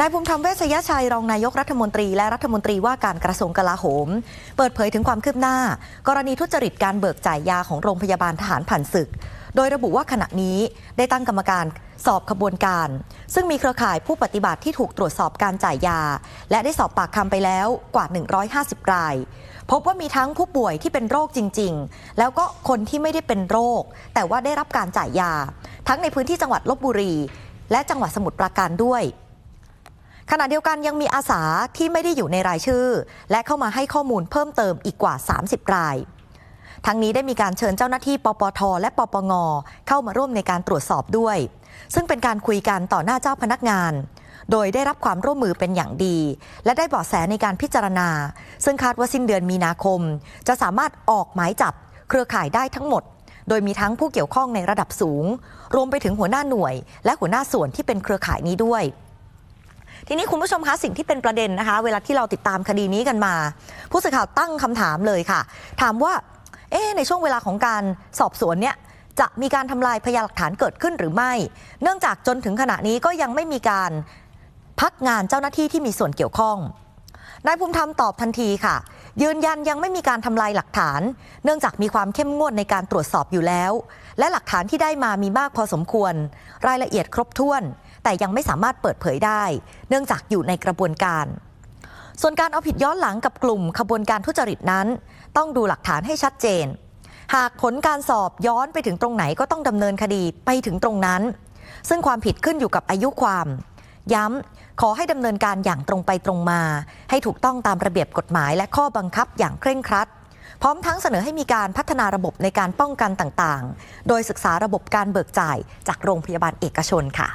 นายภูมิธรรมเวชยชัยรองนายกรัฐมนตรีและรัฐมนตรีว่าการกระทรวงกลาโหม เปิดเผยถึงความคืบหน้า กรณีทุจริตการเบิกจ่ายยาของโรงพยาบาลทหารผ่านศึก โดยระบุว่าขณะนี้ได้ตั้งกรรมการสอบขบวนการ ซึ่งมีเครือข่ายผู้ปฏิบัติที่ถูกตรวจสอบการจ่ายยา และได้สอบปากคำไปแล้วกว่า 150 ราย พบว่ามีทั้งผู้ป่วยที่เป็นโรคจริง ๆ แล้วก็คนที่ไม่ได้เป็นโรค แต่ว่าได้รับการจ่ายยา ทั้งในพื้นที่จังหวัดลบบุรี และจังหวัดสมุทรปราการด้วย ขณะเดียวกันยังมีอาสาที่ไม่ได้อยู่ในรายชื่อ และเข้ามาให้ข้อมูลเพิ่มเติมอีกกว่า 30 ราย ทั้งนี้ได้มีการเชิญเจ้าหน้าที่ปปท และปปง เข้ามาร่วมในการตรวจสอบด้วย ซึ่งเป็นการคุยกันต่อหน้าเจ้าพนักงาน โดยได้รับความร่วมมือเป็นอย่างดี และได้เบาะแสในการพิจารณา ซึ่งคาดว่าสิ้นเดือนมีนาคม จะสามารถออกหมายจับเครือข่ายได้ทั้งหมด โดยมีทั้งผู้เกี่ยวข้องในระดับสูง รวมไปถึงหัวหน้าหน่วย และหัวหน้าส่วนที่เป็นเครือข่ายนี้ด้วย ทีนี้คุณผู้ชมคะสิ่งที่เป็นประเด็นนะคะ เวลาที่เราติดตามคดีนี้กันมา ผู้สื่อข่าวตั้งคำถามเลยค่ะ ถามว่า เอ๊ะในช่วงเวลาของการสอบสวนเนี่ยจะมีการทำลายพยานหลักฐานเกิดขึ้นหรือไม่ เนื่องจากจนถึงขณะนี้ก็ยังไม่มีการพักงานเจ้าหน้าที่ที่มีส่วนเกี่ยวข้องนายภูมิธรรมตอบทันทีค่ะ ยืนยันยังไม่มีการทำลายหลักฐาน เนื่องจากมีความเข้มงวดในการตรวจสอบอยู่แล้ว และหลักฐานที่ได้มามีมากพอสมควร รายละเอียดครบถ้วน แต่ยังไม่สามารถเปิดเผยได้ เนื่องจากอยู่ในกระบวนการ ส่วนการเอาผิดย้อนหลังกับกลุ่มขบวนการทุจริตนั้น ต้องดูหลักฐานให้ชัดเจน หากผลการสอบย้อนไปถึงตรงไหนก็ต้องดำเนินคดีไปถึงตรงนั้น ซึ่งความผิดขึ้นอยู่กับอายุความ ย้ำขอให้ดำเนินการอย่างตรงไปตรงมา ให้ถูกต้องตามระเบียบกฎหมายและข้อบังคับอย่างเคร่งครัด พร้อมทั้งเสนอให้มีการพัฒนาระบบในการป้องกันต่างๆ โดยศึกษาระบบการเบิกจ่ายจากโรงพยาบาลเอกชนค่ะ